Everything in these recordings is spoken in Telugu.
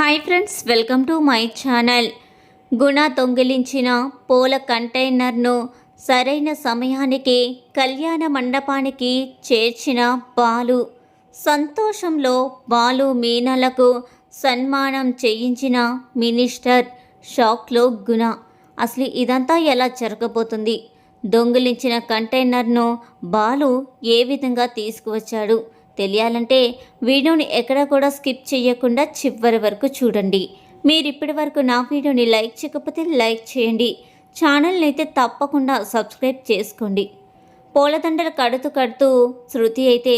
Hi friends welcome to my channel. Guna దొంగిలించిన పూల కంటైనర్ను సరైన సమయానికి కళ్యాణ మండపానికి చేర్చిన బాలు. సంతోషంలో బాలు మీనలకు సన్మానం చేయించిన మినిస్టర్ షాక్లో గుణ. అసలు ఇదంతా ఎలా జరగబోతుంది? దొంగిలించిన కంటైనర్ను బాలు ఏ విధంగా తీసుకువచ్చాడు? తెలియాలంటే వీడియోని ఎక్కడ కూడా స్కిప్ చేయకుండా చివరి వరకు చూడండి. మీరు ఇప్పటి వరకు నా వీడియోని లైక్ చేయకపోతే లైక్ చేయండి. ఛానల్ని అయితే తప్పకుండా సబ్స్క్రైబ్ చేసుకోండి. పూలదండలు కడుతూ కడుతూ శృతి అయితే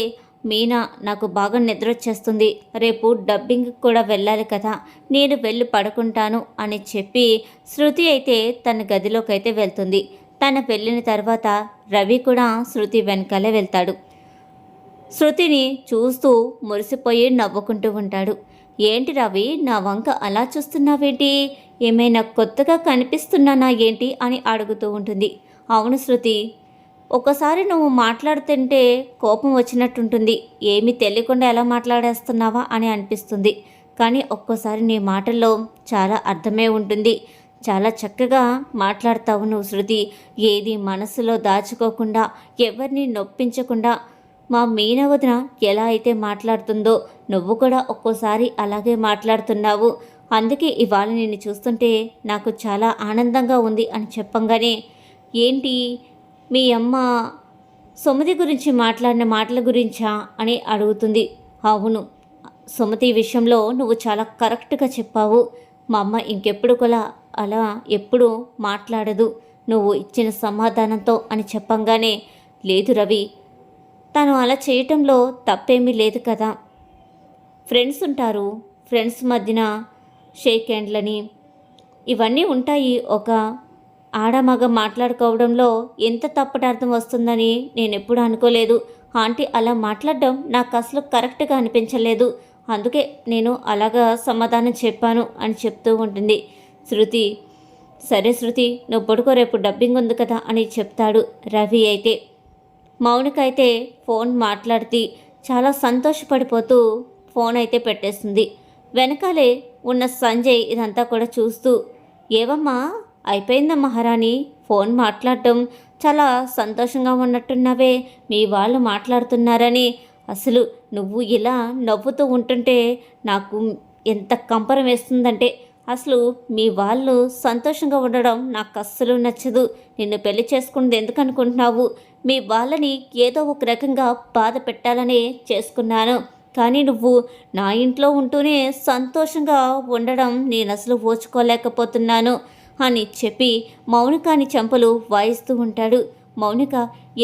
మీనా నాకు బాగా నిద్ర వచ్చేస్తుంది. రేపు డబ్బింగ్ కూడా వెళ్ళాలి కదా. నేను వెళ్ళి పడుకుంటాను అని చెప్పి శృతి అయితే తన గదిలోకి అయితే వెళ్తుంది. తన వెళ్ళిన తర్వాత రవి కూడా శృతి వెనకాలే వెళ్తాడు. శృతిని చూస్తూ మురిసిపోయి నవ్వుకుంటూ ఉంటాడు. ఏంటి రవి నా వంక అలా చూస్తున్నావేంటి? ఏమైనా కొత్తగా కనిపిస్తున్నానా ఏంటి అని అడుగుతూ ఉంటుంది. అవును శృతి ఒకసారి నువ్వు మాట్లాడుతుంటే కోపం వచ్చినట్టుంటుంది. ఏమీ తెలియకుండా ఎలా మాట్లాడేస్తున్నావా అని అనిపిస్తుంది. కానీ ఒక్కోసారి నీ మాటల్లో చాలా అర్థమే ఉంటుంది. చాలా చక్కగా మాట్లాడతావు నువ్వు శృతి. ఏది మనసులో దాచుకోకుండా ఎవరిని నొప్పించకుండా మా మీనవదిన ఎలా అయితే మాట్లాడుతుందో నువ్వు కూడా ఒక్కోసారి అలాగే మాట్లాడుతున్నావు. అందుకే ఇవాళ నిన్ను చూస్తుంటే నాకు చాలా ఆనందంగా ఉంది అని చెప్పంగానే ఏంటి? మీ అమ్మ సుమతి గురించి మాట్లాడిన మాటల గురించా? అని అడుగుతుంది. అవును సుమతి విషయంలో నువ్వు చాలా కరెక్ట్గా చెప్పావు. మా అమ్మ ఇంకెప్పుడు కూడా అలా ఎప్పుడు మాట్లాడదు. నువ్వు ఇచ్చిన సమాధానంతో అని చెప్పంగానే లేదు రవి తను అలా చేయటంలో తప్పేమీ లేదు కదా. ఫ్రెండ్స్ ఉంటారు. ఫ్రెండ్స్ మధ్యన షేక్ హ్యాండ్లని. ఇవన్నీ ఉంటాయి ఒక ఆడమగ మాట్లాడుకోవడంలో ఎంత తప్పటార్థం వస్తుందని నేను ఎప్పుడు అనుకోలేదు. ఆంటీ అలా మాట్లాడడం నాకు అసలు కరెక్ట్గా అనిపించలేదు. అందుకే నేను అలాగా సమాధానం చెప్పాను అని చెప్తూ ఉంటుంది. శృతి సరే శృతి నువ్వు పడుకో రేపు డబ్బింగ్ ఉంది కదా అని చెప్తాడు రవి అయితే. మౌనిక అయితే ఫోన్ మాట్లాడుతూ చాలా సంతోషపడిపోతూ ఫోన్ అయితే పెట్టేస్తుంది. వెనకాలే ఉన్న సంజయ్ ఇదంతా కూడా చూస్తూ ఏవమ్మా అయిపోయిందా మహారాణి? ఫోన్ మాట్లాడటం చాలా సంతోషంగా ఉన్నట్టున్నావే మీ వాళ్ళు మాట్లాడుతున్నారని. అసలు నువ్వు ఇలా నవ్వుతూ ఉంటుంటే నాకు ఎంత కంపరం వేస్తుందంటే అసలు మీ వాళ్ళు సంతోషంగా ఉండడం నాకు అస్సలు నచ్చదు. నిన్ను పెళ్ళి చేసుకున్నది ఎందుకు అనుకుంటున్నావు? మీ వాళ్ళని ఏదో ఒక రకంగా బాధ పెట్టాలనే చేసుకున్నాను. కానీ నువ్వు నా ఇంట్లో ఉంటూనే సంతోషంగా ఉండడం నేను అసలు ఓచుకోలేకపోతున్నాను అని చెప్పి మౌనికాని చెంపలు వాయిస్తూ ఉంటాడు. మౌనిక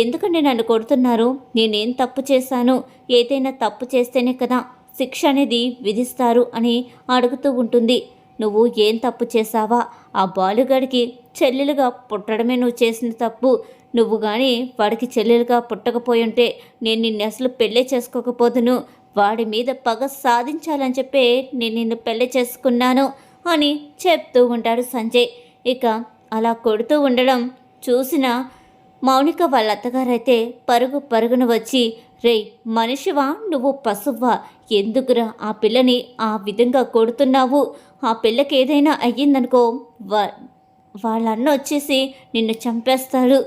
ఎందుకంటే నన్ను కొడుతున్నారు? నేనేం తప్పు చేశాను? ఏదైనా తప్పు చేస్తేనే కదా శిక్ష అనేది విధిస్తారు అని అడుగుతూ ఉంటుంది. నువ్వు ఏం తప్పు చేశావా? ఆ బాలుగాడికి చెల్లెలుగా పుట్టడమే నువ్వు చేసిన తప్పు. నువ్వు కానీ వాడికి చెల్లెలుగా పుట్టకపోయుంటే నేను నిన్ను అసలు పెళ్ళే చేసుకోకపోదును. వాడి మీద పగ సాధించాలని చెప్పే నేను నిన్ను పెళ్ళి చేసుకున్నాను అని చెప్తూ ఉంటాడు సంజయ్. ఇక అలా కొడుతూ ఉండడం చూసిన మౌనిక వాళ్ళ అత్తగారైతే పరుగు పరుగున వచ్చి రే మనిషివా? నువ్వు పశువా ఎందుకురా ఆ పిల్లని ఆ విధంగా కొడుతున్నావు? ఆ పిల్లకి ఏదైనా అయ్యిందనుకో వా వాళ్ళన్న వచ్చేసి నిన్ను చంపేస్తాడు.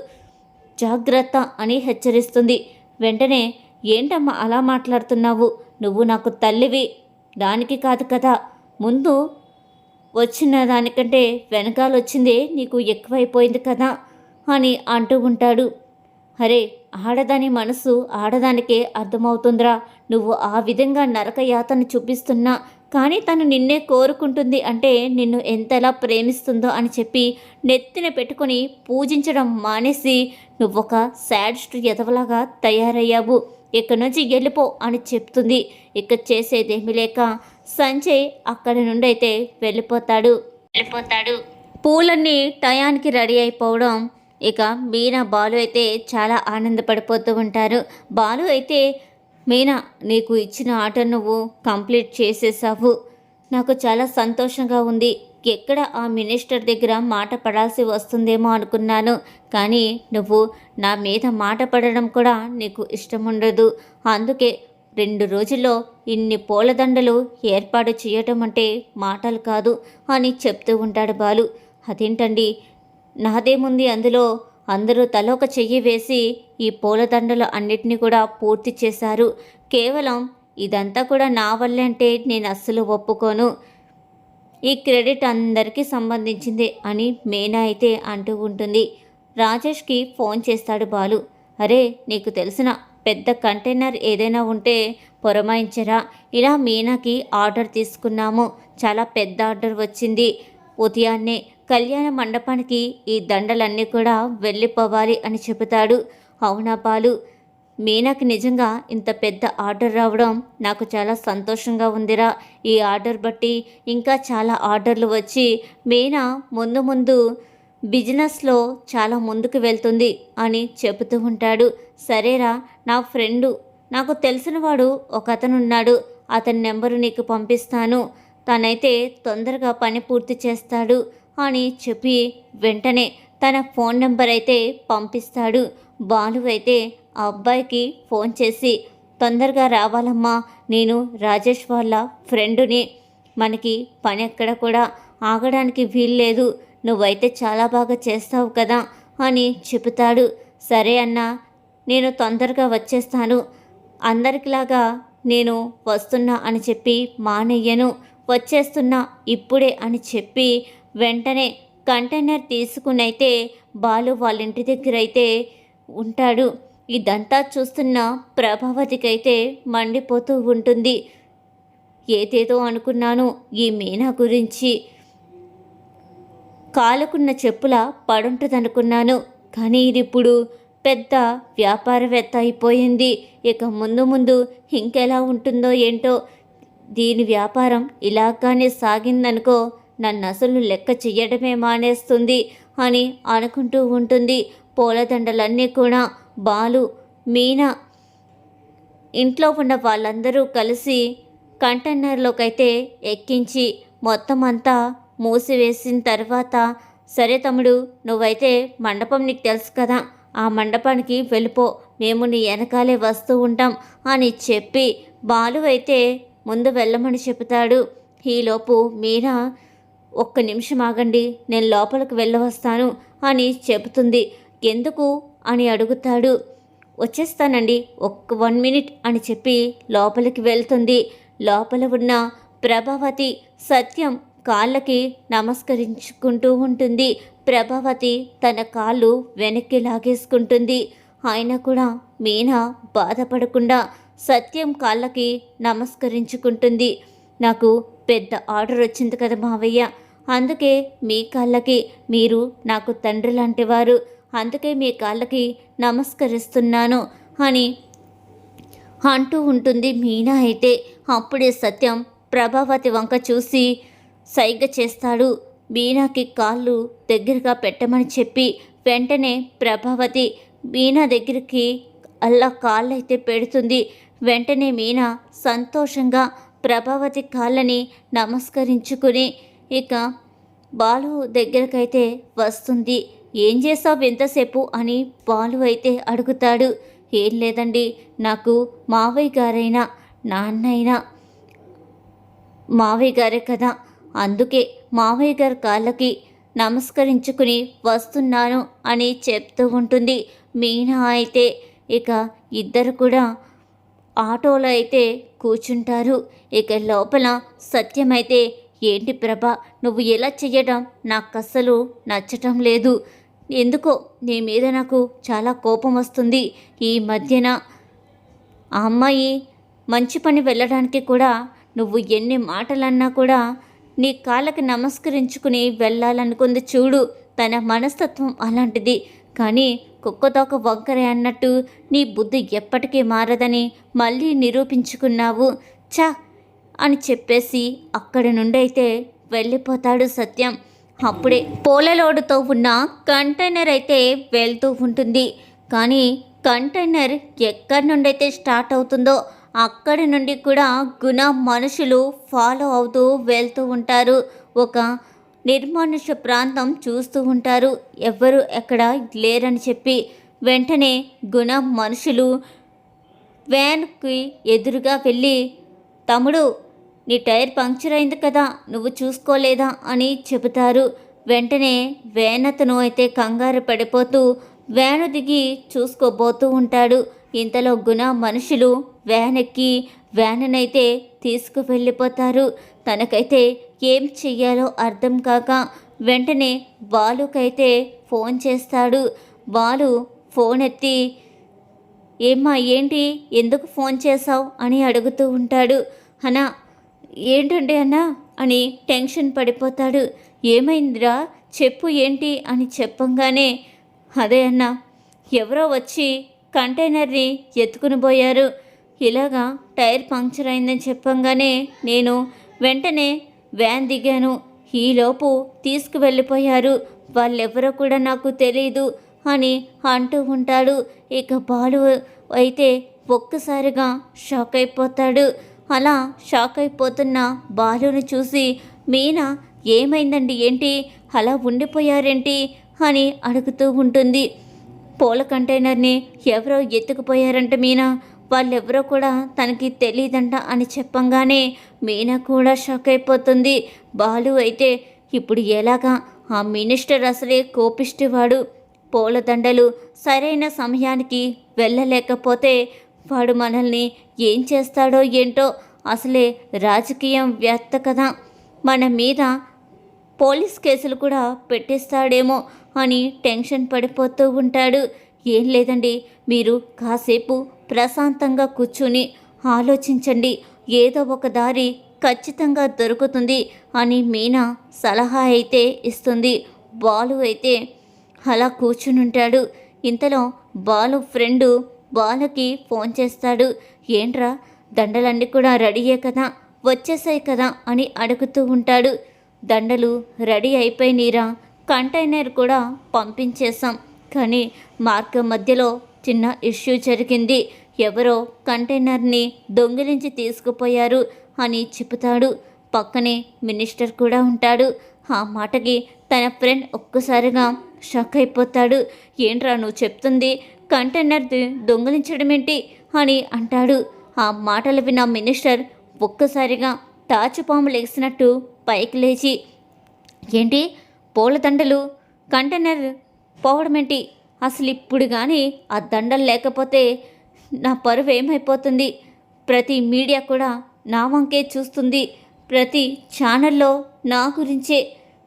జాగ్రత్త అని హెచ్చరిస్తుంది. వెంటనే ఏంటమ్మా అలా మాట్లాడుతున్నావు? నువ్వు నాకు తల్లివి. దానికి కాదు కదా. ముందు వచ్చిన దానికంటే వెనకాల వచ్చిందే నీకు ఎక్కువైపోయింది కదా అని అంటూ ఉంటాడు. అరే ఆడదాని మనసు ఆడదానికే అర్థమవుతుందిరా. నువ్వు ఆ విధంగా నరక యాతను చూపిస్తున్నా. కానీ తను నిన్నే కోరుకుంటుంది అంటే నిన్ను ఎంతలా ప్రేమిస్తుందో అని చెప్పి నెత్తిన పెట్టుకొని పూజించడం మానేసి నువ్వొక శాడ్స్ట్ ఎదవలాగా తయారయ్యావు. ఇక్కడి నుంచి వెళ్ళిపో అని చెప్తుంది. ఇక చేసేదేమీ లేక సంజయ్ అక్కడి నుండి అయితే వెళ్ళిపోతాడు. వెళ్ళిపోతాడు. పూలన్నీ టయానికి రెడీ అయిపోవడం ఇక మీనా బాలు అయితే చాలా ఆనందపడిపోతూ ఉంటారు. బాలు అయితే మీనా నీకు ఇచ్చిన ఆట నువ్వు కంప్లీట్ చేసేసావు. నాకు చాలా సంతోషంగా ఉంది. ఎక్కడ ఆ మినిస్టర్ దగ్గర మాట పడాల్సి వస్తుందేమో అనుకున్నాను. కానీ నువ్వు నా మీద మాట పడడం కూడా నీకు ఇష్టం ఉండదు అందుకే రెండు రోజుల్లో ఇన్ని పూలదండలు ఏర్పాటు చేయటం అంటే మాటలు కాదు అని చెప్తూ ఉంటాడు బాలు. అదేంటండి? నాదేముంది అందులో? అందరూ తలొక చెయ్యి వేసి ఈ పూలదండలు అన్నిటినీ కూడా పూర్తి చేశారు. కేవలం ఇదంతా కూడా నా వల్లే అంటే నేను అస్సలు ఒప్పుకోను. ఈ క్రెడిట్ అందరికీ సంబంధించింది అని మేనా అయితే అంటూ ఉంటుంది. రాజేష్కి ఫోన్ చేస్తాడు బాలు. అరే నీకు తెలిసిన పెద్ద కంటైనర్ ఏదైనా ఉంటే పొరమాయించరా. ఇలా మీనాకి ఆర్డర్ తీసుకున్నాము. చాలా పెద్ద ఆర్డర్ వచ్చింది ఉదయాన్నే. కళ్యాణ మండపానికి ఈ దండలన్నీ కూడా వెళ్ళిపోవాలి అని చెబుతాడు. అవునా బాలు? మీనాకి నిజంగా ఇంత పెద్ద ఆర్డర్ రావడం నాకు చాలా సంతోషంగా ఉందిరా. ఈ ఆర్డర్ బట్టి ఇంకా చాలా ఆర్డర్లు వచ్చి మీనా ముందు ముందు బిజినెస్లో చాలా ముందుకు వెళ్తుంది అని చెబుతూ ఉంటాడు. సరేరా నా ఫ్రెండు నాకు తెలిసినవాడు ఒక అతను ఉన్నాడు. అతని నెంబరు నీకు పంపిస్తాను. తనైతే తొందరగా పని పూర్తి చేస్తాడు. అని చెప్పి వెంటనే తన ఫోన్ నెంబర్ అయితే పంపిస్తాడు. బాలు అయితే ఆ అబ్బాయికి ఫోన్ చేసి తొందరగా రావాలమ్మా నేను రాజేష్ వాళ్ళ ఫ్రెండుని. మనకి పని ఎక్కడ కూడా ఆగడానికి వీల్లేదు నువ్వైతే చాలా బాగా చేస్తావు కదా అని చెబుతాడు. సరే అన్నా నేను తొందరగా వచ్చేస్తాను. అందరికిలాగా నేను వస్తున్నా అని చెప్పి మానయ్యను వచ్చేస్తున్నా ఇప్పుడే అని చెప్పి వెంటనే కంటైనర్ తీసుకునైతే బాలు వాళ్ళ ఇంటి దగ్గర అయితే ఉంటాడు. ఇదంతా చూస్తున్న ప్రభావతికైతే మండిపోతూ ఉంటుంది. ఏదేదో అనుకున్నాను ఈ మీనా గురించి. కాలుకున్న చెప్పుల పడుంటుందనుకున్నాను కానీ ఇది ఇప్పుడు పెద్ద వ్యాపారవేత్త అయిపోయింది. ఇక ముందు ముందు ఇంకెలా ఉంటుందో ఏంటో దీని వ్యాపారం ఇలాగానే సాగిందనుకో నన్ను అసలు లెక్క చెయ్యడమే మానేస్తుంది అని అనుకుంటూ ఉంటుంది. పూలదండలన్నీ కూడా బాలు మీనా ఇంట్లో ఉన్న వాళ్ళందరూ కలిసి కంటైనర్లోకైతే ఎక్కించి మొత్తం అంతా మూసివేసిన తర్వాత సరే తమ్ముడు నువ్వైతే మండపం నీకు తెలుసు కదా ఆ మండపానికి వెళ్ళిపో మేము నీ వెనకాలే వస్తూ ఉంటాం అని చెప్పి బాలు అయితే ముందు వెళ్ళమని చెబుతాడు. ఈలోపు మీరా ఒక్క నిమిషం ఆగండి నేను లోపలికి వెళ్ళవస్తాను అని చెబుతుంది. ఎందుకు? అని అడుగుతాడు. వచ్చేస్తానండి ఒక్క వన్ మినిట్ అని చెప్పి లోపలికి వెళ్తుంది. లోపల ఉన్న ప్రభావతి సత్యం కాళ్ళకి నమస్కరించుకుంటూ ఉంటుంది. ప్రభావతి తన కాళ్ళు వెనక్కి లాగేసుకుంటుంది. అయినా కూడా మీనా బాధపడకుండా సత్యం కాళ్ళకి నమస్కరించుకుంటుంది. నాకు పెద్ద ఆర్డర్ వచ్చింది కదా మావయ్య. అందుకే మీ కాళ్ళకి మీరు నాకు తండ్రి లాంటివారు. అందుకే మీ కాళ్ళకి నమస్కరిస్తున్నాను అని అంటూ ఉంటుంది మీనా అయితే. అప్పుడే సత్యం ప్రభావతి వంక చూసి సైగ చేస్తాడు. మీనాకి కాళ్ళు దగ్గరగా పెట్టమని చెప్పి వెంటనే ప్రభావతి మీనా దగ్గరికి అల్లా కాళ్ళైతే పెడుతుంది. వెంటనే మీనా సంతోషంగా ప్రభావతి కాళ్ళని నమస్కరించుకుని ఇక బాలు దగ్గరకైతే వస్తుంది. ఏం చేసావు ఎంతసేపు? అని బాలు అయితే అడుగుతాడు. ఏం లేదండి నాకు మావయ్య గారైనా నాన్నైనా మావయ్య గారే కదా. అందుకే మావయ్య గారి కాళ్ళకి నమస్కరించుకుని వస్తున్నాను అని చెప్తూ ఉంటుంది. మీనా అయితే ఇక ఇద్దరు కూడా ఆటోలో అయితే కూర్చుంటారు. ఇక లోపల సత్యమైతే ఏంటి ప్రభ నువ్వు ఎలా చెయ్యడం నాకు అస్సలు నచ్చటం లేదు. ఎందుకో నీ మీద నాకు చాలా కోపం వస్తుంది. ఈ మధ్యన ఆ అమ్మాయి మంచి పని వెళ్ళడానికి కూడా నువ్వు ఎన్ని మాటలన్నా కూడా నీ కాళ్ళకి నమస్కరించుకుని వెళ్ళాలనుకుంది చూడు. తన మనస్తత్వం అలాంటిది. కానీ కుక్కతోక వంకరే అన్నట్టు నీ బుద్ధి ఎప్పటికీ మారదని మళ్ళీ నిరూపించుకున్నావు. చా అని చెప్పేసి అక్కడి నుండి అయితే వెళ్ళిపోతాడు సత్యం. అప్పుడే పూలలోడుతో ఉన్న కంటైనర్ అయితే వెళ్తూ ఉంటుంది. కానీ కంటైనర్ ఎక్కడి నుండి అయితే స్టార్ట్ అవుతుందో అక్కడి నుండి కూడా గుణ మనుషులు ఫాలో అవుతూ వెళ్తూ ఉంటారు. ఒక నిర్మానుష్య ప్రాంతం చూస్తూ ఉంటారు. ఎవ్వరు ఎక్కడ లేరని చెప్పి వెంటనే గుణ మనుషులు వ్యాన్కి ఎదురుగా వెళ్ళి తమ్ముడు నీ టైర్ పంక్చర్ అయింది కదా నువ్వు చూసుకోలేదా? అని చెబుతారు. వెంటనే వ్యాన్ అతను అయితే కంగారు పడిపోతూ వ్యాను దిగి చూసుకోబోతూ ఉంటాడు. ఇంతలో గుణ మనుషులు వ్యాన్ ఎక్కి వ్యానునైతే తీసుకువెళ్ళిపోతారు. తనకైతే ఏం చెయ్యాలో అర్థం కాక వెంటనే బాలుకైతే ఫోన్ చేస్తాడు. బాలు ఫోన్ ఎత్తి ఏమ్మా ఏంటి? ఎందుకు ఫోన్ చేశావు? అని అడుగుతూ ఉంటాడు. అన్నా ఏంటండి అన్నా? అని టెన్షన్ పడిపోతాడు. ఏమైందిరా? చెప్పు ఏంటి? అని చెప్పంగానే అదే అన్నా ఎవరో వచ్చి కంటైనర్ని ఎత్తుకుని పోయారు. ఇలాగా టైర్ పంక్చర్ అయిందని చెప్పంగానే నేను వెంటనే వ్యాన్ దిగాను ఈలోపు తీసుకువెళ్ళిపోయారు. వాళ్ళెవరో కూడా నాకు తెలియదు అని అంటూ ఉంటాడు. ఇక బాలు అయితే ఒక్కసారిగా షాక్ అయిపోతాడు అలా షాక్ అయిపోతున్న బాలుని చూసి మీనా ఏమైందండి? ఏంటి? అలా ఉండిపోయారేంటి? అని అడుగుతూ ఉంటుంది. పూల కంటైనర్ని ఎవరో ఎత్తుకుపోయారంట మీనా. వాళ్ళెవరో కూడా తనకి తెలియదంట అని చెప్పంగానే మీనా కూడా షాక్ అయిపోతుంది. బాలు అయితే ఇప్పుడు ఎలాగా? ఆ మినిస్టర్ అసలే కోపిష్టివాడు పూలదండలు సరైన సమయానికి వెళ్ళలేకపోతే వాడు మనల్ని ఏం చేస్తాడో ఏంటో అసలే రాజకీయం వ్యర్థ కదా. మన మీద పోలీస్ కేసులు కూడా పెట్టిస్తాడేమో అని టెన్షన్ పడిపోతూ ఉంటాడు. ఏం లేదండి మీరు కాసేపు ప్రశాంతంగా కూర్చుని ఆలోచించండి. ఏదో ఒక దారి ఖచ్చితంగా దొరుకుతుంది అని మీనా సలహా అయితే ఇస్తుంది. బాలు అయితే అలా కూర్చునుంటాడు. ఇంతలో బాలు ఫ్రెండు బాలుకి ఫోన్ చేస్తాడు. ఏంట్రా దండలన్నీ కూడా రెడీయే కదా? వచ్చేసాయి కదా? అని అడుగుతూ ఉంటాడు. దండలు రెడీ అయిపోయినీరా. కంటైనర్ కూడా పంపించేశాం. కానీ మార్గం మధ్యలో చిన్న ఇష్యూ జరిగింది. ఎవరో కంటైనర్ని దొంగిలించి తీసుకుపోయారు అని చెబుతాడు. పక్కనే మినిస్టర్ కూడా ఉంటాడు. ఆ మాటకి తన ఫ్రెండ్ ఒక్కసారిగా షాక్ అయిపోతాడు. ఏంట్రా నువ్వు చెప్తుంది? కంటైనర్ దొంగిలించడమేంటి? దొంగిలించడం ఏంటి అని అంటాడు. ఆ మాటలు విన్న మినిస్టర్ ఒక్కసారిగా తాచుపాము లేచినట్టు పైకి లేచి ఏంటి? పూలదండలు? కంటైనర్ పోవడమేంటి? అసలు ఇప్పుడు కానీ ఆ దండలు లేకపోతే నా పరువు ఏమైపోతుంది? ప్రతి మీడియా కూడా నా వంకే చూస్తుంది. ప్రతి ఛానల్లో నా గురించే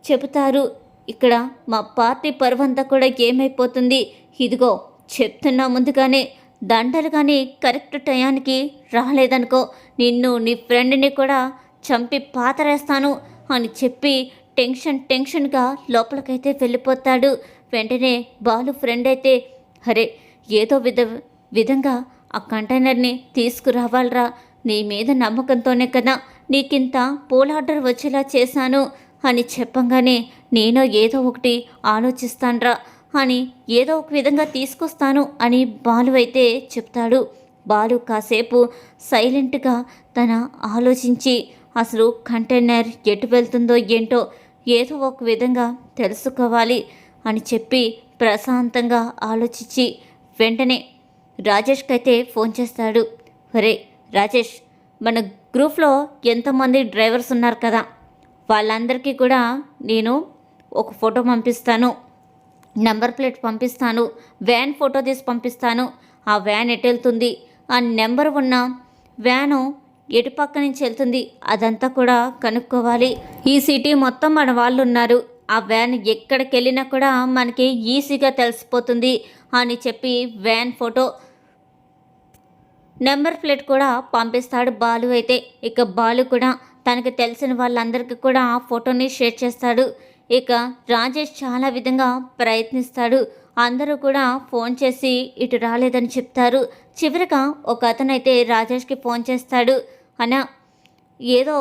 చెబుతారు. ఇక్కడ మా పార్టీ పరువంతా కూడా ఏమైపోతుంది? ఇదిగో చెప్తున్నా ముందుగానే దండలు కానీ కరెక్ట్ టయానికి రాలేదనుకో నిన్ను నీ ఫ్రెండ్ని కూడా చంపి పాతరేస్తాను అని చెప్పి టెన్షన్ టెన్షన్గా లోపలికైతే వెళ్ళిపోతాడు. వెంటనే బాలు ఫ్రెండ్ అయితే అరే ఏదో విధ విధంగా ఆ కంటైనర్ని తీసుకురావాలరా. నీ మీద నమ్మకంతోనే కదా నీకింత పూల ఆర్డర్ వచ్చేలా చేశాను అని చెప్పంగానే నేను ఏదో ఒకటి ఆలోచిస్తాన్రా. అని ఏదో ఒక విధంగా తీసుకొస్తాను అని బాలు అయితే చెప్తాడు. బాలు కాసేపు సైలెంట్గా తన ఆలోచించి అసలు కంటైనర్ ఎటు వెళ్తుందో ఏంటో ఏదో ఒక విధంగా తెలుసుకోవాలి. అని చెప్పి ప్రశాంతంగా ఆలోచించి వెంటనే రాజేష్కి అయితే ఫోన్ చేస్తాడు. ఒరే రాజేష్ మన గ్రూప్లో ఎంతమంది డ్రైవర్స్ ఉన్నారు కదా? వాళ్ళందరికీ కూడా నేను ఒక ఫోటో పంపిస్తాను. నెంబర్ ప్లేట్ పంపిస్తాను. వ్యాన్ ఫోటో తీసి పంపిస్తాను. ఆ వ్యాన్ ఎటు వెళ్తుంది? ఆ నెంబర్ ఉన్న వ్యాను ఎటు పక్క నుంచి వెళ్తుంది? అదంతా కూడా కనుక్కోవాలి. ఈ సిటీ మొత్తం మన వాళ్ళు ఉన్నారు ఆ వ్యాన్ ఎక్కడికి వెళ్ళినా కూడా మనకి ఈజీగా తెలిసిపోతుంది అని చెప్పి వ్యాన్ ఫోటో నెంబర్ ప్లేట్ కూడా పంపిస్తాడు బాలు అయితే. ఇక బాలు కూడా తనకు తెలిసిన వాళ్ళందరికీ కూడా ఆ ఫోటోని షేర్ చేస్తాడు. ఇక రాజేష్ చాలా విధంగా ప్రయత్నిస్తాడు. అందరూ కూడా ఫోన్ చేసి ఇటు రాలేదని చెప్తారు. చివరిగా ఒక అతనైతే రాజేష్కి ఫోన్ చేస్తాడు. అనా ఏదో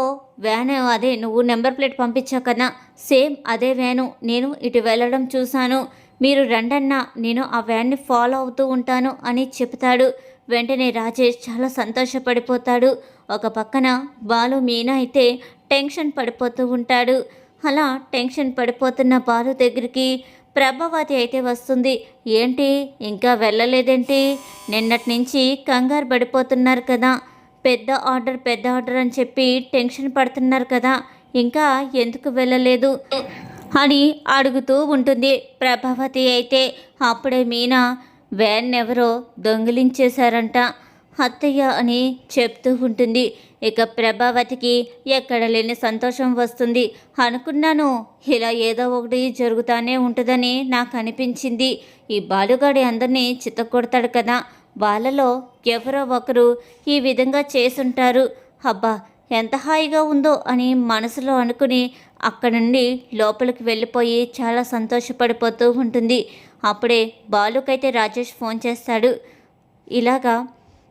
వ్యాన్ అదే నువ్వు నెంబర్ ప్లేట్ పంపించావు కదా సేమ్ అదే వ్యాను నేను ఇటు వెళ్ళడం చూశాను. మీరు రండన్నా నేను ఆ వ్యాన్ని ఫాలో అవుతూ ఉంటాను అని చెప్తాడు వెంటనే రాజేష్ చాలా సంతోషపడిపోతాడు. ఒక పక్కన బాలు మీనా అయితే టెన్షన్ పడిపోతూ ఉంటాడు. అలా టెన్షన్ పడిపోతున్న బాలు దగ్గరికి ప్రభావతి అయితే వస్తుంది. ఏంటి? ఇంకా వెళ్ళలేదేంటి? నిన్నటి నుంచి కంగారు పడిపోతున్నారు కదా. పెద్ద ఆర్డర్ పెద్ద ఆర్డర్ అని చెప్పి టెన్షన్ పడుతున్నారు కదా. ఇంకా ఎందుకు వెళ్ళలేదు? అని అడుగుతూ ఉంటుంది. ప్రభావతి అయితే అప్పుడే మీనా వ్యాన్ ఎవరో దొంగిలించేశారంట. అత్తయ్య అని చెప్తూ ఉంటుంది. ఇక ప్రభావతికి ఎక్కడ లేని సంతోషం వస్తుంది. అనుకున్నాను. ఇలా ఏదో ఒకటి జరుగుతానే ఉంటుందని నాకు అనిపించింది. ఈ బాలుగాడి అందరినీ చిత్తకొడతాడు కదా. వాళ్ళలో ఎవరో ఒకరు ఈ విధంగా చేసుంటారు. అబ్బా ఎంత హాయిగా ఉందో అని మనసులో అనుకుని అక్కడ నుండి లోపలికి వెళ్ళిపోయి చాలా సంతోషపడిపోతూ ఉంటుంది. అప్పుడే బాలుకైతే రాజేష్ ఫోన్ చేస్తాడు. ఇలాగా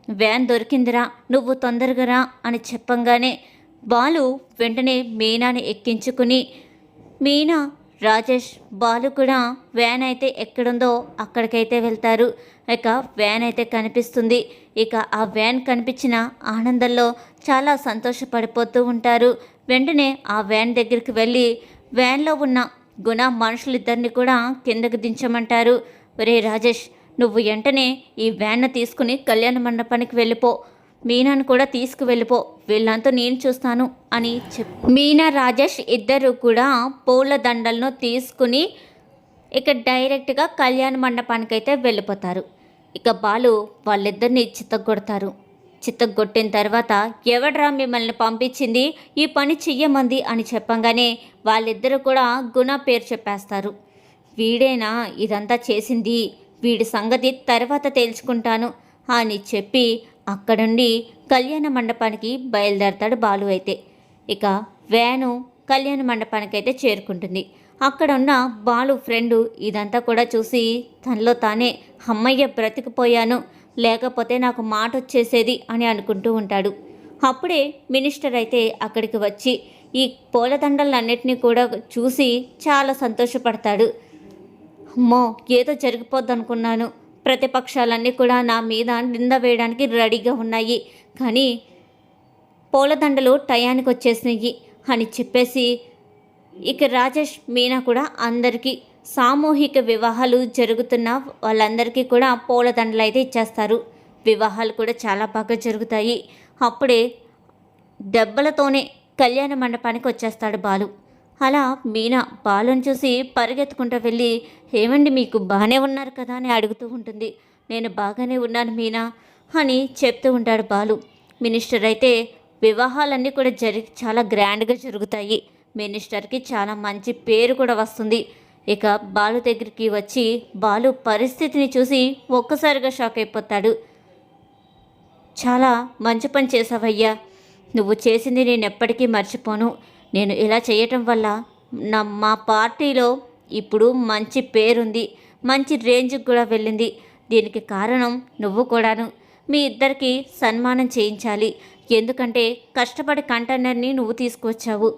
వ్యాన్ దొరికిందిరా నువ్వు తొందరగా రా అని చెప్పంగానే బాలు వెంటనే మీనాని ఎక్కించుకుని మీనా రాజేష్ బాలు కూడా వ్యాన్ అయితే ఎక్కడుందో అక్కడికైతే వెళ్తారు. ఇక వ్యాన్ అయితే కనిపిస్తుంది. ఇక ఆ వ్యాన్ కనిపించిన ఆనందంలో చాలా సంతోషపడిపోతూ ఉంటారు. వెంటనే ఆ వ్యాన్ దగ్గరికి వెళ్ళి వ్యాన్లో ఉన్న గుణ మనుషులిద్దరిని కూడా కిందకు దించమంటారు. ఒరే రాజేష్ నువ్వు వెంటనే ఈ వ్యాన్ను తీసుకుని కళ్యాణ మండపానికి వెళ్ళిపో. మీనాను కూడా తీసుకువెళ్ళిపో. వీళ్ళంతా నేను చూస్తాను అని చెప్ మీనా రాజేష్ ఇద్దరు కూడా పూల దండలను తీసుకుని ఇక డైరెక్ట్గా కళ్యాణ మండపానికి అయితే వెళ్ళిపోతారు. ఇక బాలు వాళ్ళిద్దరిని చిత్తగొడతారు చిత్తగొట్టిన తర్వాత ఎవడ్రా మిమ్మల్ని పంపించింది? ఈ పని చెయ్యమంది అని చెప్పంగానే వాళ్ళిద్దరూ కూడా గుణ పేరు చెప్పేస్తారు. వీడేనా ఇదంతా చేసింది? వీడి సంగతి తర్వాత తేల్చుకుంటాను అని చెప్పి అక్కడుండి కళ్యాణ మండపానికి బయలుదేరతాడు బాలు అయితే. ఇక వ్యాను కళ్యాణ మండపానికి అయితే చేరుకుంటుంది. అక్కడ ఉన్న బాలు ఫ్రెండు ఇదంతా కూడా చూసి తనలో తానే అమ్మయ్య బ్రతికిపోయాను. లేకపోతే నాకు మాట వచ్చేసేది అని అనుకుంటూ ఉంటాడు. అప్పుడే మినిస్టర్ అయితే అక్కడికి వచ్చి ఈ పూలదండలన్నిటినీ కూడా చూసి చాలా సంతోషపడతాడు. అమ్మో ఏదో జరిగిపోద్ది అనుకున్నాను ప్రతిపక్షాలన్నీ కూడా నా మీద నింద వేయడానికి రెడీగా ఉన్నాయి. కానీ పూలదండలు టయానికి వచ్చేసినాయి అని చెప్పేసి ఇక రాజేష్ మీనా కూడా అందరికీ సామూహిక వివాహాలు జరుగుతున్న వాళ్ళందరికీ కూడా పూలదండలు అయితే ఇచ్చేస్తారు. వివాహాలు కూడా చాలా బాగా జరుగుతాయి. అప్పుడే దెబ్బలతోనే కళ్యాణ మండపానికి వచ్చేస్తాడు బాలు. అలా మీనా బాలుని చూసి పరిగెత్తుకుంటూ వెళ్ళి ఏమండి మీకు బాగానే ఉన్నారు కదా అని అడుగుతూ ఉంటుంది. నేను బాగానే ఉన్నాను మీనా అని చెప్తూ ఉంటాడు బాలు. మినిస్టర్ అయితే వివాహాలన్నీ కూడా జరిగి చాలా గ్రాండ్గా జరుగుతాయి. మినిస్టర్కి చాలా మంచి పేరు కూడా వస్తుంది. ఇక బాలు దగ్గరికి వచ్చి బాలు పరిస్థితిని చూసి ఒక్కసారిగా షాక్ అయిపోతాడు. చాలా మంచి పని చేసావయ్యా నువ్వు చేసింది నేను ఎప్పటికీ మర్చిపోను. నేను ఇలా చేయటం వల్ల నా మా పార్టీలో ఇప్పుడు మంచి పేరుంది మంచి రేంజ్కి కూడా వెళ్ళింది. దీనికి కారణం నువ్వు కూడాను. మీ ఇద్దరికి సన్మానం చేయించాలి. ఎందుకంటే కష్టపడి కంటైనర్ని నువ్వు తీసుకొచ్చావు.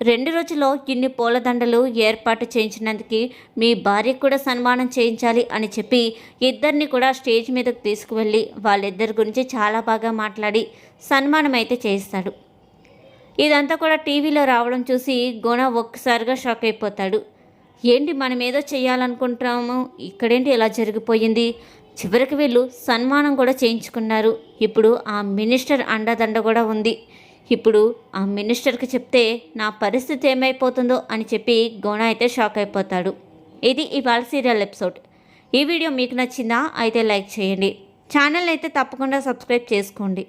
రెండు రోజుల్లో ఇన్ని పూలదండలు ఏర్పాటు చేయించినందుకు మీ భార్యకు కూడా సన్మానం చేయించాలి అని చెప్పి ఇద్దరిని కూడా స్టేజ్ మీదకు తీసుకువెళ్ళి వాళ్ళిద్దరి గురించి చాలా బాగా మాట్లాడి సన్మానం అయితే చేయిస్తాడు. ఇదంతా కూడా టీవీలో రావడం చూసి గుణ ఒక్కసారిగా షాక్ అయిపోతాడు. ఏంటి మనం ఏదో చేయాలనుకుంటున్నాము? ఇక్కడేంటి ఇలా జరిగిపోయింది? చివరికి వీళ్ళు సన్మానం కూడా చేయించుకున్నారు. ఇప్పుడు ఆ మినిస్టర్ అండదండ కూడా ఉంది. ఇప్పుడు ఆ మినిస్టర్కి చెప్తే నా పరిస్థితి ఏమైపోతుందో అని చెప్పి గుణ అయితే షాక్ అయిపోతాడు. ఇది ఇవాళ సీరియల్ ఎపిసోడ్. ఈ వీడియో మీకు నచ్చిందా? అయితే లైక్ చేయండి. ఛానల్ అయితే తప్పకుండా సబ్స్క్రైబ్ చేసుకోండి.